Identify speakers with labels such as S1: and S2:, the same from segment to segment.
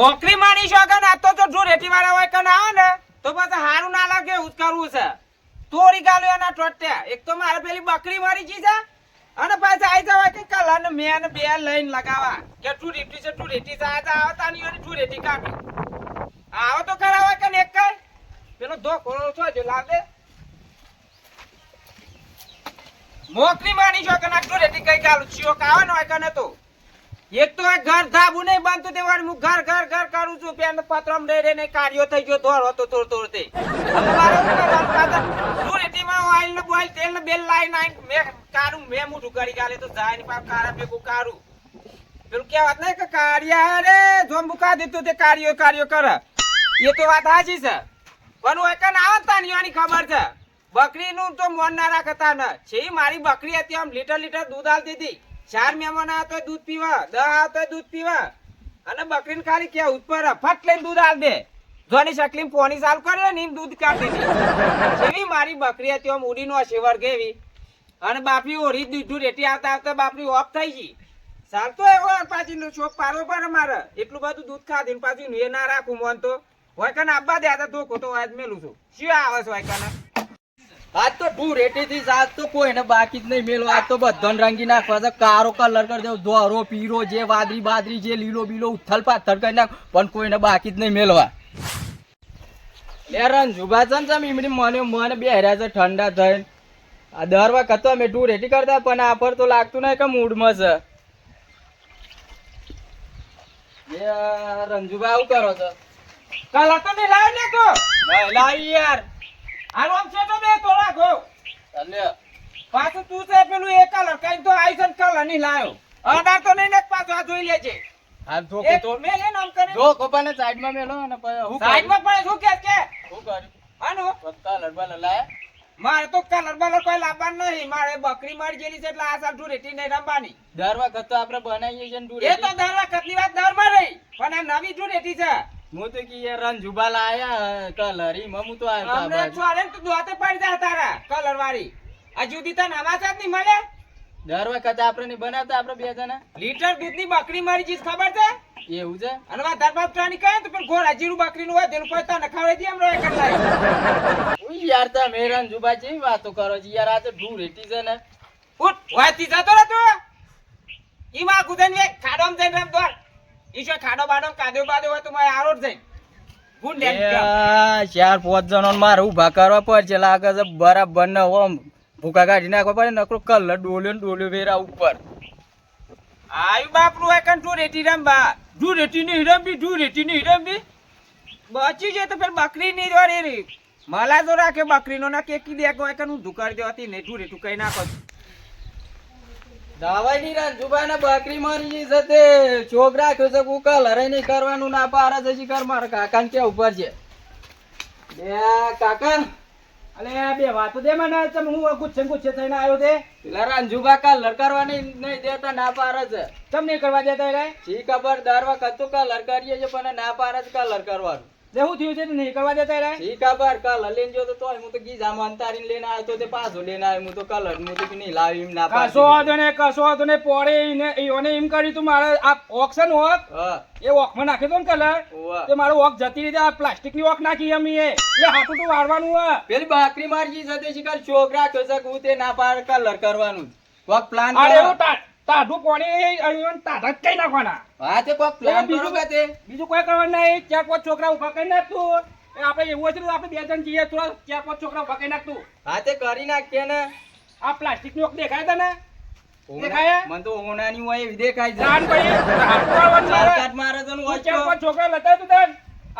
S1: નોકરી માની છો કે ના? તો જો રેટી વાળા હોય કે ના આવે ને, તો પછી હારું ના લાગે, એવું કરવું છે. તોડી ગાલ્યો એના ટોટ્યા એક તો મારે પેલી બકરી મારી જી છે, અને પાછા આઈ જવા કે કલર ને મેં બે લઈને લગાવા. કે તું રેટી છે તું રેટી છે આ આવતા નહીં અને તું રેટી કાઢી. આવો તો કરાવે કે ને એક કર પેલો ધો કોળો છો જો લાવે નોકરી માની છો કે ના? તું રેતી કઈ ગાલું છીઓ કાવા ન હોય કે નતો? એક તો ઘર ધાબુ નહીં બનતું તે વાર હું ઘર ઘર ઘર કરું છું. પેન પત્રમ રે રે ને કાર્યો થઈ ગયો ધોર હતો તોડ થોડ તે. ઓઇલ ને બોઇલ તેલ ને બેલ લાઈ નાઈ મે કારું, મે મોઢું કરી ગાલે તો જાય ને પાપ કારા ભેગું કારું. પેલું કહેવત નહીં કે કાર્યા રે જોમ બુકા દીધું તે કાર્યો કાર્યો કરે. એ તો વાત સાચી છે. પણ હું એક ના તાની આની ખબર છે? બકરીનું તો મોન ના રાખતા ને. છે મારી બકરી હતી આમ લીટર લીટર દૂધ આલતી હતી. ચાર મહેમાન આવે તો દૂધ પીવા, દહ આવે તો દૂધ પીવા. અને બકરીને ખાલી કે ઉપર ફટ લઈને દૂધ આલ દે. જોની શકલી પોની ચાલુ કર્યો ને દૂધ કાઢી દીધી જેવી મારી બકરી હતી, આમ ઉડીનો શેવર ગેવી. અને બાપી ઓરી દૂધું રેટી આવતા આવતા બાપરી ઓફ થઈ ગઈ. ચાલતો એવો પાછી શોખ પાડવો પડે મારે. એટલું બધું દૂધ ખાધી પાછું એ ના રાખું મન તો. હોય કને આબા દે તો ધોકો તો મેલું છું. શું આવે છે હોય કને
S2: આજ તો ઢૂ રેટી થી આજ તો કોઈને બાકી જ નહીં મેલો. આજ તો બધાને રંગી નાખવા છે. કારો કલર કરી દેવો. ધોરો, પીરો, જે વાદરી બાદરી જે લીલો બીલો, ઉથલ પાથર કરી નાખ. પણ કોઈને બાકી જ નહીં મેલવા. લે છે ને છે ઠંડા થઈને. આ દર વખત અમે ઢૂ રેટી કરતા પણ આ પર તો લાગતું નહીં મૂડમાં છે. એ રંજુભા, આવું કરો છો?
S1: કલર તો નહીં
S2: યાર.
S1: આનો છે તો બે તોલા રાખો
S2: અલ્યા.
S1: પાછું તું છે પેલું એ કલર કઈ તો આઈસન કલર નહીં લાવ્યો અઢાર તો નહીં ને પાછું આ જોઈ લેજે.
S2: હાલ તો
S1: કે
S2: તો
S1: મેલે નામ કરે
S2: જો કોપાને સાઈડમાં મેલો અને હું
S1: સાઈડમાં પણ શું કે કે
S2: હું કર્યું
S1: આનો
S2: પત્તા લડવા લાયા?
S1: મારે તો કલર બલર કોઈ લાવવાનું નહીં. મારે બકરી મરી જેની છે એટલે આ સાલ ધૂરેટી નહીં રમવાની.
S2: દર વખત તો આપણે બનાવીએ છીએ ને
S1: એ તો દર વખતની વાત દરમાં રહી પણ આ નવી ધૂરેટી રેટી છે?
S2: હું તો કી યાર રંજુબા લાયા કલર ઈ મમુ તો
S1: અમને. છોડે તો દોતે પડી જાય તારા કલર વાળી. આ જુદી તને હમાચાર નહીં મળે.
S2: દર વખત આપણે બનાવતા આપણે બે જણા.
S1: લીટર દૂધની બકરી મારી ચીજ ખબર છે?
S2: એવું છે?
S1: અને વા ધરબાદ પ્રાણી કહે તો પણ ઘોડા બકરી બકરીનું હોય તેનું કોઈ તને ખવડાવી દે એમ રહે
S2: ઉઈ યાર તમે રંજુબા જેવી વાતો કરો છો. યાર આ તો ઢૂ રેટી છે ને.
S1: ઉઠ વાતી જતો રે તું. ઈ માં કુદન વે ખાડોમ જઈને રમ દોડ. ઈ ખાડો બાડો કાદો બાદો હોય તો મારે આરોટ જઈ ગુંડ
S2: એ આ ચાર પાંચ જણો મારે ઊભા કરવા પડશે લાગે છે બરાબર ને ઓમ ભૂકા કાઢી નાખવા પડે નકરો કલર ડોલ્યો ને ડોલ્યો વેરા ઉપર.
S1: આયુ બાપરું હોય કન તું રેટી બા તું રેટી ની રમવી તું રેટી ની બચી જાય તો ફેર બકરી ની દોડી રી. મલા તો રાખે બકરીનો ના કેકી દેખો એક કન હું ધુકાર દેવાતી ને તું રેટું કઈ નાખો
S2: દાવાઈ રંજુબા ને બકરી મારી ગઈ છે તે. છોકરા કહ્યું છે કુકલ હરે નહીં કરવાનું ના પારા છે કર મારા કાકા ને કે ઉપર છે? બે કાકા.
S1: અલે બે વાતો દે મને. ચમ હું ગુચ્છે ગુચ્છે થઈને આવ્યો તે
S2: પેલા રંજુબા કલર કરવાની નહીં દેતા ના પાર છે.
S1: તમને કરવા દેતા રે?
S2: શી ખબર? દર વખત તો કલર કરીએ છે પણ ના પાર જ કલર કરવાનું
S1: હું થયું છે નહીં? કરવા દેતા રે
S2: શી ખબર કલર લઈને જો તો તોય હું તો ગીઝામાં અંતારીને લઈને આવ્યો તો તે પાછો લઈને આવ્યો. હું તો કલર હું તો નહીં લાવી એમ ના
S1: કશો
S2: પાડતી
S1: વાંધો ને કશો વાંધો ને પોડે ને ઈઓને એમ કર્યું તું મારે આ ઓક્સન હોક
S2: હા.
S1: એ ઓકમાં નાખી દો ને કલર? તે મારો ઓક જતી રીતે આ પ્લાસ્ટિકની ઓક નાખી અમે એ. એ હાટું તો વાળવાનું હે
S2: પેલી બાકરી મારજી સાથે શિકાર છોકરા કસક હું તે ના પાડ કલર કરવાનું ઓક પ્લાન
S1: અરે
S2: કરો
S1: કઈ નાખવાના?
S2: હા તે કોક પ્લાન કરો કે તે
S1: બીજું કોઈ કરવાનું નહીં. ચાર પાંચ છોકરા ઊભા કરી નાખતું. એ આપણે એવું હશે આપણે બે જણ જઈએ થોડા ચાર પાંચ છોકરા ઊભા કરી નાખતું.
S2: હા તે કરી નાખીએ ને.
S1: આ પ્લાસ્ટિકની દેખાય તને? દેખાય?
S2: મને તો ઓનાની હોય એવી દેખાય છે.
S1: છોકરા લતા તું તને?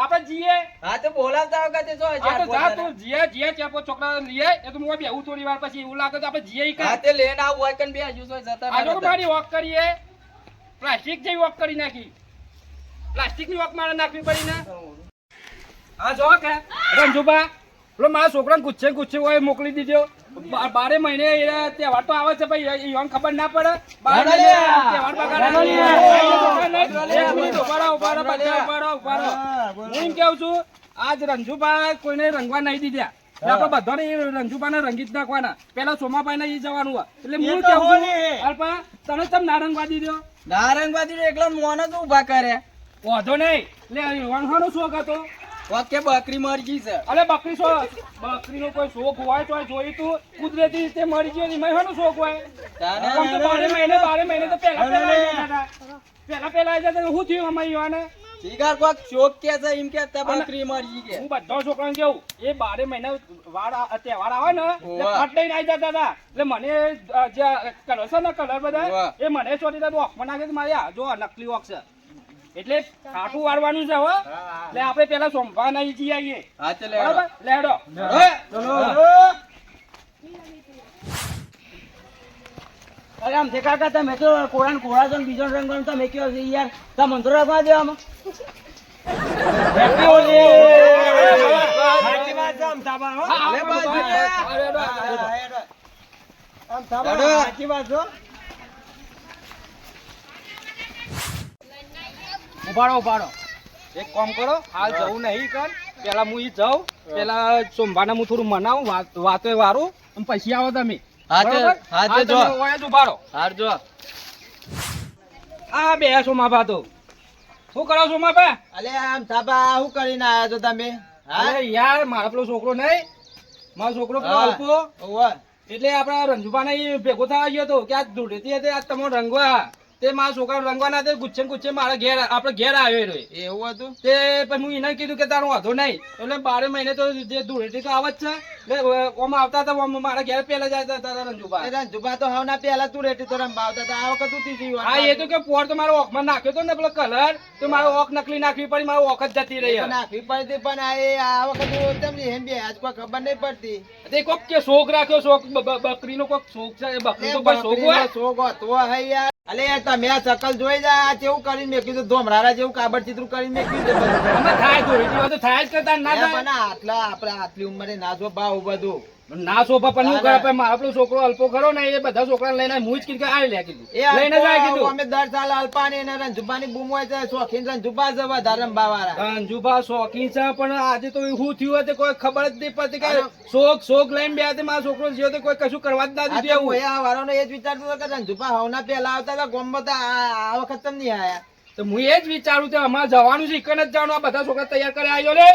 S1: આપણે જીએ.
S2: હા તો બોલાવતા વખતે
S1: તો
S2: આ
S1: તો જા તું જીએ જીએ ચાર છોકરા લઈએ. એ તો હું બેહું થોડી વાર પછી એવું લાગે તો આપણે જીએ કા
S2: હા તે લેન આવું હોય કન બે હજુ તો જતા
S1: આ જો મારી વોક કરીએ. પ્લાસ્ટિક જેવી વોક કરી નાખી. પ્લાસ્ટિકની વોક મારે નાખવી પડી ને. હા જો કે. રંજુબા પેલો મારા છોકરાને ગુચ્છે ગુચ્છે હોય મોકલી દીધો. બારે મહિને તહેવાર તો આવે છે ભાઈ યોન ખબર ના પડે? બાર મહિને તહેવાર બગાડે. હું કેવું છું આજ રંજુભાઈ કોઈને રંગવા નહીં દીધા. એટલે બધાને એ રંજુબાને રંગી જ નાખવાના. પેલા સોમાભાઈ ને એ જવાનું હોય. એટલે હું કેવું અલ્પા તને તમ ના રંગવા દીધો?
S2: એકલા મોન જ ઊભા કરે
S3: વાંધો નહીં. એટલે વણવાનો શોખ હતો.
S2: ઓકે બકરી મરી ગઈ છે?
S3: અરે બકરી શો બકરીનો કોઈ શોખ હોય તો જોઈ તું. કુદરતી રીતે મરી ગયો એમાં શાનો શોખ હોય. આમ તો બારે મહિને બારે મહિને તો પહેલા પહેલા આવી જતા પહેલા પહેલા આવી જતા શું થયું અમારી યુવાને?
S2: શિકાર કોક શોખ કે છે? એમ કે તે બકરી મરી ગઈ કે.
S3: હું બધા છોકરાને કેવું એ બારે મહિના વાર તહેવાર આવે ને ફટ લઈને આવી જતા હતા. એટલે મને જે કલર છે ને કલર બધા એ મને છોડી હતા ઓખમાં નાખે મારે આ જો નકલી ઓખ છે. એટલે કાઠું વાળવાનું છે હો. એટલે આપણે પેલા સોમવા નહીં જઈ આવીએ.
S2: હા તે લે
S3: બરાબર લેડો
S4: અરે આમ છે કાકા તમે તો કોળા ને કોળા ને બીજો રંગ ગણો તમે કયો છે યાર? તમે મંત્રો રાખવા દો આમાં.
S1: સાચી વાત છે અમથાબા, હો.
S3: હા,
S2: લે બાજુ
S3: હા,
S2: લે.
S3: હા, લેડો.
S1: અમથાબા,
S2: હેડો.
S1: સાચી વાત છે, હો.
S3: ઉભાડો ઉભાડો. એક કામ કરો હાલ જવું નહીં કર. પેલા હું ઈ જાઉં પેલા સોમવારના હું થોડું મનાવું વાત- વારું. અને પછી આવો તમે.
S2: જો.
S3: ઓય જ ઉભાડો.
S2: હાર જો.
S3: આ બે સોમાભા તો શું કરો સોમાભા
S4: અલે આમ થાપા શું કરીને આયા છો તમે?
S3: અરે યાર મારો પેલો છોકરો નહીં. મારો છોકરો પેલો અલ્પો. એટલે આપડા રંજુભાને ભેગો થવા ગયો હતો. કે આ હતી આ તમે રંગવા તે મારા છોકરા રંગવાના તે ગુચ્છે ને ગુચ્છે મારા ઘેર આપણે ઘેર આવ્યો રહ્યો.
S4: એવું હતું?
S3: તે પછી હું એને કીધું કે તારો વાંધો નહીં. એટલે બારે મહિને તો જે ધૂળેટી તો આવે જ છે. એટલે ઓમ આવતા હતા ઓમ મારા ઘેર પહેલા જાય હતા રંજુભા
S4: રંજુભા તો હવના પહેલા તું રેટી તો રંબાવતા હતા. આ વખત ગયું
S3: હા એ તો કે પોર તો મારો ઓખમાં નાખ્યો તો ને પેલો કલર તો મારો ઓખ નકલી નાખવી પડી મારો ઓખ જ જતી રહી
S4: નાખવી પડતી પણ આ વખત હું તેમ હેમ બે આજ કોઈ ખબર નહીં પડતી.
S3: તે કોક કે શોખ રાખ્યો શોખ બકરીનો કોક શોખ છે બકરી તો કોઈ શોખ હોય?
S4: શોખ હતો હે યાર. અલે તમે આ શકલ જોઈ જા આ કેવું કરીને મેં કીધું ધોમરારા જેવું કાબડ ચિત્ર કરીને મેં કીધું.
S3: અમે થાય તો થાય જ કરતા ના થાય.
S4: પણ આટલા આપણે આટલી ઉંમરે ના જો ભાવ બધું.
S3: ના સોફા પણ હું કરે આપણો છોકરો અલ્પો ખરો ને એ બધા છોકરા લઈને હું જ કીધું કે આ લે કીધું.
S4: એ
S3: લઈને જાય કીધું.
S4: અમે દર સાલ અલ્પાની અને રંજુબાની બૂમ હોય છે શોખીન રંજુભા છે વધારે બાવાળા
S3: રંજુભા શોખીન છે પણ આજે તો હું થયું હતું કોઈ ખબર જ નહીં પડતી કે શોખ શોખ લઈને બે હતી મારો છોકરો તો કોઈ કશું કરવા જ ના દીધું એવું.
S4: આ વાળાનો એ જ વિચારતો કે રંજુભા હવના પહેલા આવતા હતા ગોમ આ આ વખત તમ નહીં આયા.
S3: તો હું એ જ વિચારું કે અમારે જવાનું છે ઇકન જ જવાનું આ બધા છોકરા તૈયાર કરી આવ્યો લે.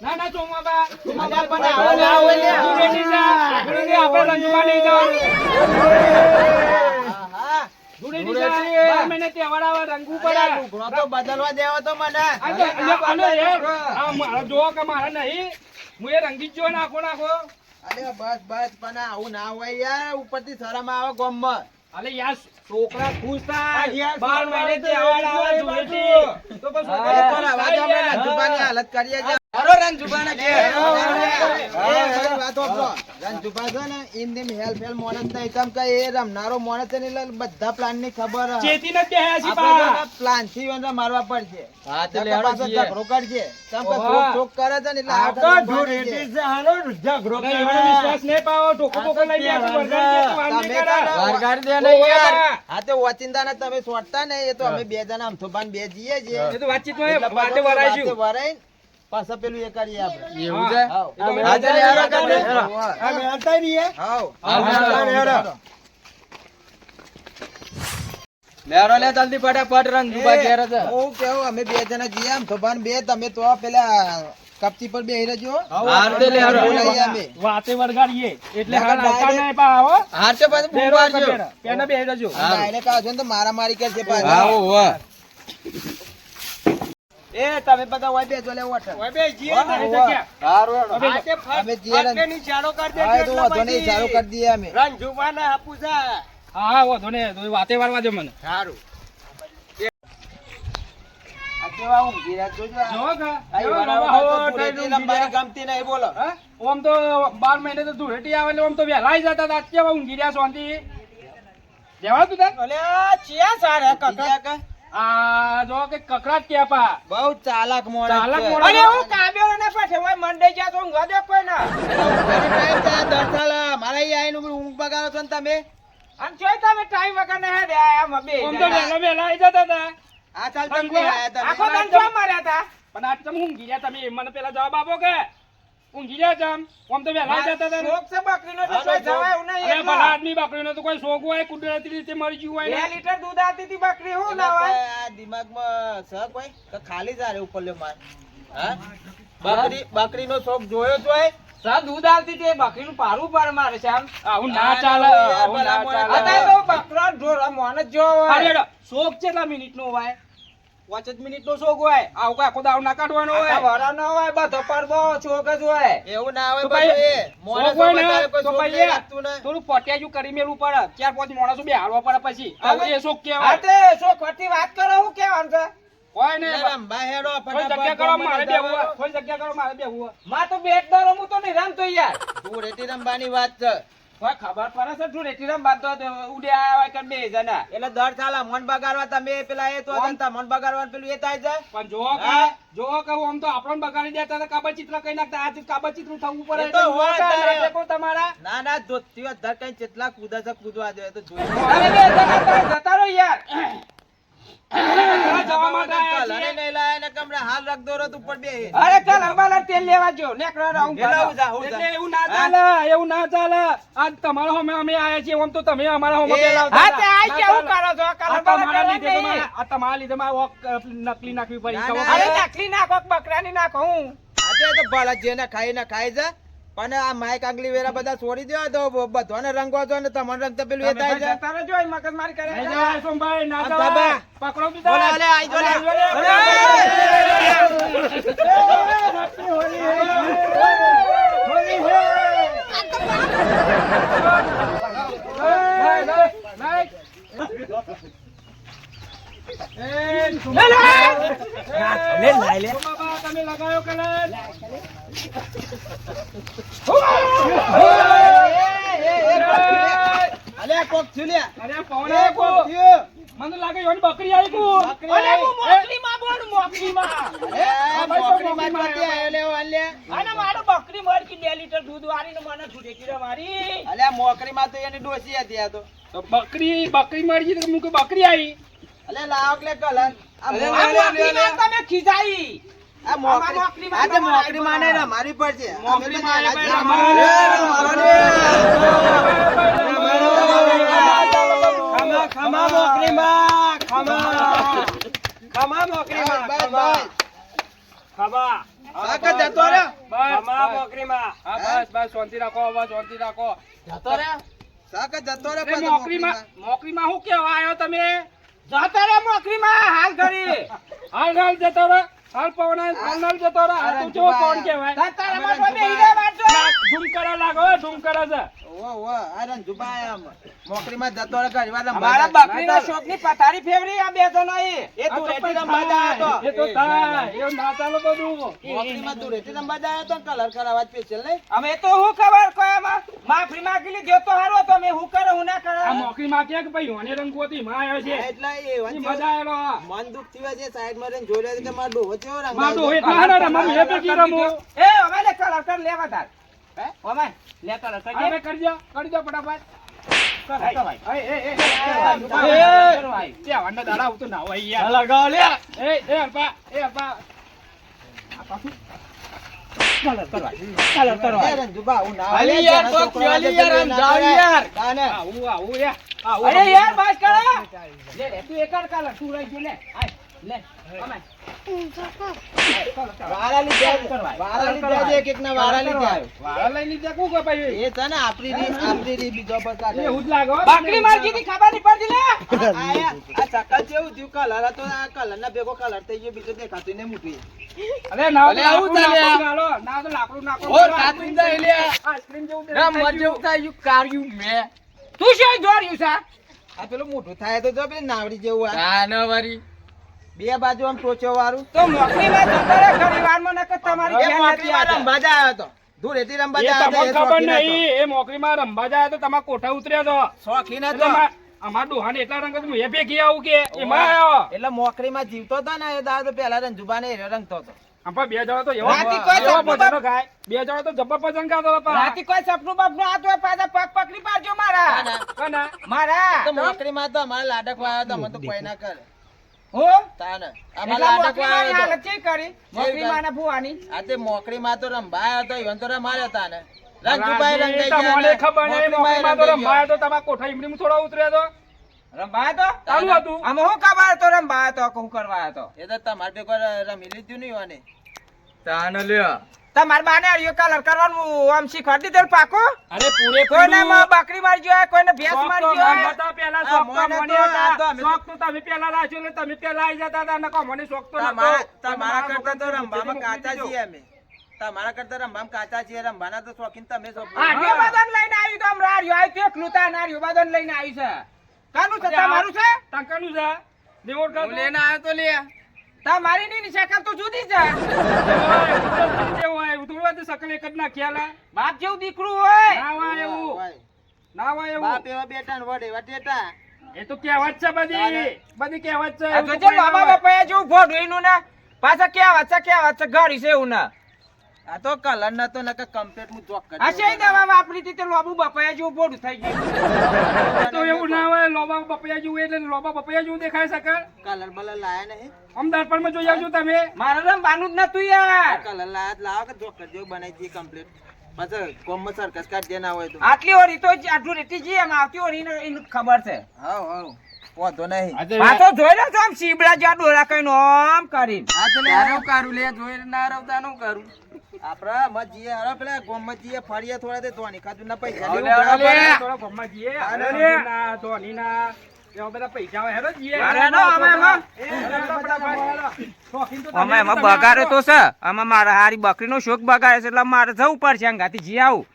S3: ના ના ચોમાબા આપણે નહીં જવાનું
S4: બદલવા દેવો તો મને.
S3: મારો જોવો કે મારા નહીં. હું એ રંગી જ જો નાખો નાખો.
S4: અરે બસ બસ પણ આવું ના હોય યાર ઉપરથી શરમ આવે ગમ
S3: અલે યાર છોકરા ખુશ થાય. બાર મહિને
S1: તો
S3: તહેવાર
S1: એવું
S3: આવે. તો
S4: અરે પણ હાલત કરીએ
S2: હારો રંજુબાના ઘેર.
S4: એ, મારી વાત સાંભળો. રંજુબા છે ને એમ તેમ હેલ્પ ફેલ માણસ નહીં કેમ કે એ રમનારો માણસ છે ને એટલે બધા પ્લાનની ખબર
S3: ચેતી
S4: આપણે
S3: બા.
S4: છે ને પ્લાનથી એને મારવા પડશે
S2: હા તે લેડો છીએ.
S4: ઝઘડો કરશે તમ કે. ચોક ચોક કરે છે ને એટલે
S1: આ તો
S4: જો
S1: રેટી છે, હાલો, ઝઘડો
S3: નહીં,
S1: કરે.
S3: વિશ્વાસ ને પાવો ટોકો ટોકો લઈ બેસી વરગાડી દે તો વાર નહીં
S4: તમે
S2: વરગાડી દે ને યાર
S4: હા તો ઓચિંતા ને તમે સોટતા ને એ તો અમે બે જણા આમ થોબાન બે જઈએ છીએ
S3: એ તો વાતચીતમાં
S4: એટલે
S3: વાતે વરાઈશું.
S4: વાતે વરાઈને પાછા પેલું એ કરીએ આપણે
S2: એવું છે? હારો કરી લે જલ્દી ફટાફટ ઘેર છે.
S4: હું કેવું અમે બે જણા જઈએ આમ. થોબાન બે તમે તો પેલા કપચી પર બેહી રહેજો.
S2: હાર તે લેરો
S4: બોલાઈએ અમે
S3: વાતે વરગાડીએ એટલે હાલ આવતા નહીં
S2: હાર પાછું
S3: બેહી રહેજો.
S4: ડાયરેક્ટ તો મારા મારી
S2: કે
S4: પાછા.
S2: હોવે.
S4: એ તમે બધા હોય બેસો લે ઓઠ.
S1: હવે બે જઈએ ને.
S3: જગ્યા.
S2: હારું
S4: અમે જઈએ ને.
S1: ફટકેની ચાલો કરી
S4: હા, તો
S1: એટલે
S4: ને
S1: પછી
S4: કરી દઈએ અમે.
S1: રંજુભાને આપું છે.
S3: હા હા વાંધો ને તો વાતે વારવા દે મને.
S1: સારું.
S3: ઓમ તો બાર મહિને તો ધૂળેટી આવે એટલે ઓમ તો વહેલા જતા હતા. કેવા ઊંઘી રહ્યા શાંતિ જવા તું. તાર
S1: અલ્યા, ચિયા સારા કાકા.
S3: આ જો કે કકરાટ કે પા
S4: બહુ ચાલાક.
S1: અરે હું કાબ્યો ને પાછો હોય મંડઈ ગયા તો ઊંઘવા દે કોઈ ના
S4: ઘરે ટાઈમ થાય દર્શાલ મારા અહીં ઊંઘ બગાડો છો ને. તમે
S1: અને ચોય તમે ટાઈમ વગર ને બે
S3: ઓમ તો વહેલા આઈ જતા હતા.
S4: આ ચાલ તમે? આયા
S1: આખો દાન જો માર્યા હતા.
S3: પણ આજ તમે ઊંઘી રહ્યા તમે? મને પેલા જવાબ આપો કે? ઊંઘી ગયા જામ. આમ તો વહેલા જતા હતા
S1: શોખ છે બકરીનો તો કોઈ જવાય એવું નહીં
S3: અરે ભલા આદમી બકરીનો તો કોઈ શોખ હોય કુદરતી રીતે મરી ગયું હોય
S1: બે
S3: ને.
S1: લીટર દૂધ આવતી હતી બકરી હું ના હોય
S4: આ દિમાગમાં છે કોઈ? કે ખાલી જારે ઉપર લે માર. હા? બકરી બકરીનો શોખ જોયો જ હોય.
S1: સર દૂધ બકરીનું પારું પર મારે છે આમ.
S3: આવું ના
S4: આ
S3: ચાલે આવું ના ચાલે.
S1: અત્યારે તો બકરો ઢોર મોન જો હોય.
S3: શોખ કેટલા મિનિટનો હોય? પાંચ જ મિનિટનો શોખ હોય. આવું કઈ આખો દાવ ના કાઢવાનો હોય.
S1: જ
S4: એવું ના
S3: ભાઈ.
S4: મોણસો
S3: ને, તો ભાઈ. થોડું પટિયાજું કરી મેલવું પડે. ચાર પાંચ માણસો બે હાલવા પડે પછી. આવું એ શોખ
S1: હા
S3: કહેવાય
S1: તે શોખ વટી વાત કરો હું કેવાનું છે?
S3: કોઈ ને?
S4: હેડો, ફટાફટ
S3: જગ્યા કરો મારે.
S4: જવાનું.
S3: જગ્યા કરો મારે બેહવું
S1: માં તો બેટ દરો હું તો નહીં રમતો યાર.
S4: ધૂળેટી રમવાની વાત છે.
S1: ખબર પડે છે તું રેટીરામ રમ બાદ તો ઉડે આયા હોય કે બે જણા.
S4: એટલે દર ચાલા મન બગાડવા તમે પેલા એ તો
S3: કોણ?
S4: મન બગાડવા પેલું એ થાય છે?
S3: પણ જો કે જો કે આમ તો આપણને બગાડી દેતા તો કાબર ચિત્ર કઈ નાખતા? આ કાબર ચિત્ર થવું પડે
S4: તો હોય
S3: મોટા તમારા?
S4: ના ના હોય, ધર કઈ જેટલા કૂદા છે કૂદવા દે તો જોઈ
S1: જતા રહો યાર. અરે ચાલ તેલ લેવા જો.
S4: જા, જા.
S3: એટલે એવું ના ચાલે એવું ના ચાલે. આજ તમારા હોમે અમે આયા છીએ આમ તો તમે અમારા હોમે
S1: હા તે
S3: હતા.
S1: કેવું કરો છો?
S3: આ
S1: અંબાલા
S3: તમારા લીધે તો
S1: નહીં.
S3: મારે- આ તમારા લીધે મારે નકલી નાખવી પડી
S1: અરે નકલી નાખો કે બકરાની નાખો હું?
S4: આજે તો ભલા જેને ખાઈ ને ખાઈ છે પણ આ માઈક આગલી વેરા બધા છોડી દો તો બધાને રંગો છો ને તમારે રંગ તો પેલું એ થાય છે
S1: જતા રહેજો, અહીં મગજમારી કરે
S3: નહીં જવાય, સોમભાઈ, ના
S4: આ
S3: જવાય.
S4: બાબા.
S3: પકડો બીજા.
S4: બોલે, અલે, આઈ જો લે.
S3: નહીં, નહીં, નહીં. એ, સોમભાઈ. એ, સોમાબા, તમે લગાયો કલર
S4: અલે કોક થયું લે.
S3: અરે પવન
S4: એ કોક. થયું.
S3: મને લાગે યોની બકરી આવી કો.
S4: બકરી
S1: અરે
S4: આવી.
S1: હું મોકલીમાં બોલ, મોકલીમાં.
S4: એ આ
S3: ભાઈ,
S4: બકરી માં
S3: બકરી
S4: આયો લે વાલે
S1: અને મારો બકરી મર કે બે લીટર દૂધ વાળીને મને છૂટેકી રે મારી.
S4: અલે મોકરી માં તો એની ડોસી હતી આ તો.
S3: તો બકરી બકરી મરી ગઈ તો હું બકરી આવી.
S4: અલે લાવ
S1: તમે ખીજાઈ.
S4: મોકરી
S1: આમાં મોકરી માં
S4: આજે મોકરી માં
S3: માં. ખમા. મોકરી માં ખમા. ખમા. મોકરી.
S4: સાકર જતો રે
S3: ખમા મોકરી માં. હા બસ બસ શાંતિ રાખો બસ શાંતિ રાખો.
S1: જતો રે
S4: સાકર જતો રે પાછો
S3: મોકરી માં મોકરી માં શું કેવા આવ્યો તમે?
S1: જતો રે મોકરીમાં હાલ કરી
S3: હાલ હાલ જતો રહે. હાલ પવન હાલ જતો રહે. આ તું જો કોણ કહેવાય.
S1: તારે માથે બેહી રે વાંચો.
S3: ઢુમકરા લાગો ઢુમકરા છે.
S4: ઓ ઓ આ જુબાય આમ. મોકરી માં જતો રે ઘડીવાર રમવા
S1: મારા ના શોખની પથારી ફેવરી આ બે જણો.
S4: એ તું રેતી રમવા જાય તો.
S3: એ તો તા એ ના ચાલો મોકરી
S4: માં તું રેતી રમવા જાય તો કલર કરાવા સ્પેશિયલ નહીં?
S1: અમે તો હું ખબર કોઈ આમાં? માફી માંગી લીધી તો હારો તો મેં હું કરે હું ના કરે
S3: આ મોકરી માં કે ભાઈ હોને રંગોતી માં આવ્યો છે?
S4: એટલે એ
S3: મજા આવે
S4: મન દુઃખ થયું છે સાઈડમાં રહીને જોઈ રહ્યો છે કે મારો ડોહો ચેવો રંગાયો
S3: માં તો એટલા હારા રમવાનું એ પૈકી રમવું
S1: એ હવે લે કલર કર લેવા તાર. હે અમે લે કલર કર
S3: હવે કરજો કરજો ફટાફટ.
S1: કર કર ભાઈ
S3: એ, એ, એ, એ,
S1: ભાઈ
S3: તે વાંડા દાડા આવતું ના હોય યાર. એ, એ, અલ્પા, એ, અલ્પા.
S1: કલર કર કલર કર
S4: એ
S1: ભાઈ
S4: હું ના
S1: અલી યાર,
S4: જાણે
S1: કોક
S4: છોકરો
S1: અલી
S4: આજે
S1: યાર, આમ
S4: ના
S1: યાર.
S4: તાને.
S3: આવું, આવું, યાર.
S1: અરે યાર બસ કરો. લે લે તું એક જ કલર તું રહી ગયો લે. આય
S4: ભેગો થઈ ગયો, બીજો દેખાતું.
S3: અરે ના
S1: આવું ચાલે.
S3: લાકડું નાખો.
S1: તું શું જોડ્યું છે?
S4: આ પેલું મોટું થાય તો જો પેલી નાવડી જેવું આ. બે બાજુ આમ ટોચો વાળું
S1: તો મોકલી માં જતો રે ઘણી વારમાં નકર તમારી
S4: મોકરી
S1: નથી
S4: માં
S1: આવતા.
S4: રમવા જાય હતો ધૂળેટી રમવા
S3: એ
S4: જાય
S3: તમને ખબર નહીં એ મોકરીમાં રમવા જાય તો તમારા કોઠા ઉતર્યા તો
S4: શોખીન હતો.
S3: મા- અમારા ડોહાને એટલા રંગ હતું, એ ભેગી આવું કે એમાં આવ્યો
S4: એટલે મોકરીમાં જીવતો હતો ને એ તો પેલા રંજુબા ને રંગતો હતો
S3: બે જણા તો. બે જણા તો જબ્બર ભજન ગાતો.
S1: રાતી કોઈ સપનું બપનું પાછા પગ પકડી પાડજો મારા? મારા
S4: તો મોકરીમાં તો અમારે લાડક વાળા તો અમે તો કોઈ ના કરે
S1: મોકરી
S4: માં તો. રંભાયો હતો ઈવન તો રમાડ્યો તાને. રંજુભાઈ
S3: રાજી,
S4: રંગાઈ ને.
S3: ખબર નહીં
S4: મોકરીમાં
S3: મોકરીમાં તો તમારા કોઠા ઈમડીમાં થોડા ઉતર્યા તો?
S1: રંભાયો તો?
S3: ચાલુ હતું.
S1: આમાં હું ખબર તો રંભાયો તો કે હું કરવા હતો
S4: એ તો તમારે ભેગો રમી લીધું નહીં
S2: તાને લ્યો.
S1: તમાર બાને અડિયો કલર કરવાનું આમ શીખવાડ દીધો પાકો?
S3: અરે પૂરે
S1: કોઈને માં બકરી મારી જો કોઈને ભેંસ મારી ગયો
S3: પેલા
S4: આ
S3: શોખ તો
S4: મને
S3: હતા. શોખ તો તમે પેલા રાખ્યો ને તમે પેલા આવી જતા હતા નકો મને શોખ તો.
S4: તમારા તમારા
S3: મારા
S4: કરતા તો
S3: રંભામાં
S4: કાચા. છીએ અમે. તમારા કરતા કાચા તો શોખીન તમે
S1: બદન લઈને આવ્યું તો તાન બદન લઈને આવ્યું છે. કાનું છે? તમારું છે?
S3: ટંકાનું છે. કાં તો?
S2: આવ્યો તો લે.
S1: તમારી ની શકલ તો જુદી છે.
S3: હોય, એવું તો શકલ એક જ નાખ્યા લા.
S1: બાપ જેવું દીકરું હોય.
S3: ના હોય એવું. ના હોય.
S4: બાપ
S3: એવા
S4: બેટા ને વડે વટેટા
S3: એ તો કહેવત છે બધી. બધી કહેવત છે. એવું ના
S1: બાબા
S3: હોય.
S1: બાપા જેવું ભોડું ને પાછા કહેવત છે કહેવત છે ઘડી છે એવું ના.
S4: આ તો કલર ના તો નકર કમ્પ્લીટ હું ચોક કરી
S1: આ છે દવા આપણી હતી તે લોબુ બાપા જેવું ભોડું થઈ ગયું.
S3: એવું ના લોબા પપૈયા જેવું એટલે લોબા પપૈયા જેવું દેખાય શકે
S4: કલર બલર લાયા નહીં.
S3: આમ દર્પણમાં જોઈ આવજો તમે.
S1: મારે રમવાનું જ નતું યાર.
S4: કલર લાયા તો લાવો કે ચોક કરી જેવું બનાવી દઈએ કમ્પ્લીટ પછી કોમમાં સરકસ કાઢ ના હોય તો.
S1: આટલી ઓરી તો આટલું રેતી જી એમ આવતી ઓરી એનું ખબર છે.
S4: હા હાવ. વાંધો નહીં.
S1: પાછો જોઈ લો છો આમ સીબડા જ્યાં ડોરા કઈ આમ કરીને.
S4: હા તો લે.
S2: જોઈ ના રવતાનું કરું.
S4: આપડા મજીએ જીએ હાલો પેલા ગોમમાં જીએ ફરીએ થોડા તે ધોની ખાધું ના પૈસા. લેવું.
S3: થોડા જઈએ
S1: અરે નો,
S3: તો
S1: એમાં
S3: હતા,
S1: બગાડે તો છે. આમાં મારા હારી બકરીનો શોખ બગાડે છે એટલે મારે જવું પડશે અંગાથી. જી આવું.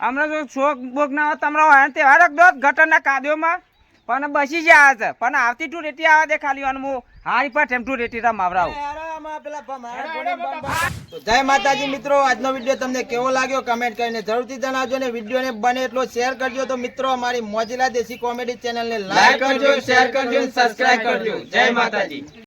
S1: હમણાં જો શોખ બોખ ના હોય તમારા હોય તે તહેવાર જ દો ગટરના કાદોમાં પણ બસી જાય છે. પણ આવતી ટુ રેટી આવે દે ખાલી અને હું હારી પર ટેમ ટુ રેટી
S4: બમ. તો જય માતાજી મિત્રો આજનો વીડિયો તમને કેવો લાગ્યો કમેન્ટ કરીને જરૂરથી જણાવજો ને વિડીયોને બને એટલો શેર કરજો. તો મિત્રો અમારી મોજીલા દેશી કોમેડી ચેનલને લાઈક કરજો શેર કરજો અને સબસ્ક્રાઇબ કરજો. જય માતાજી.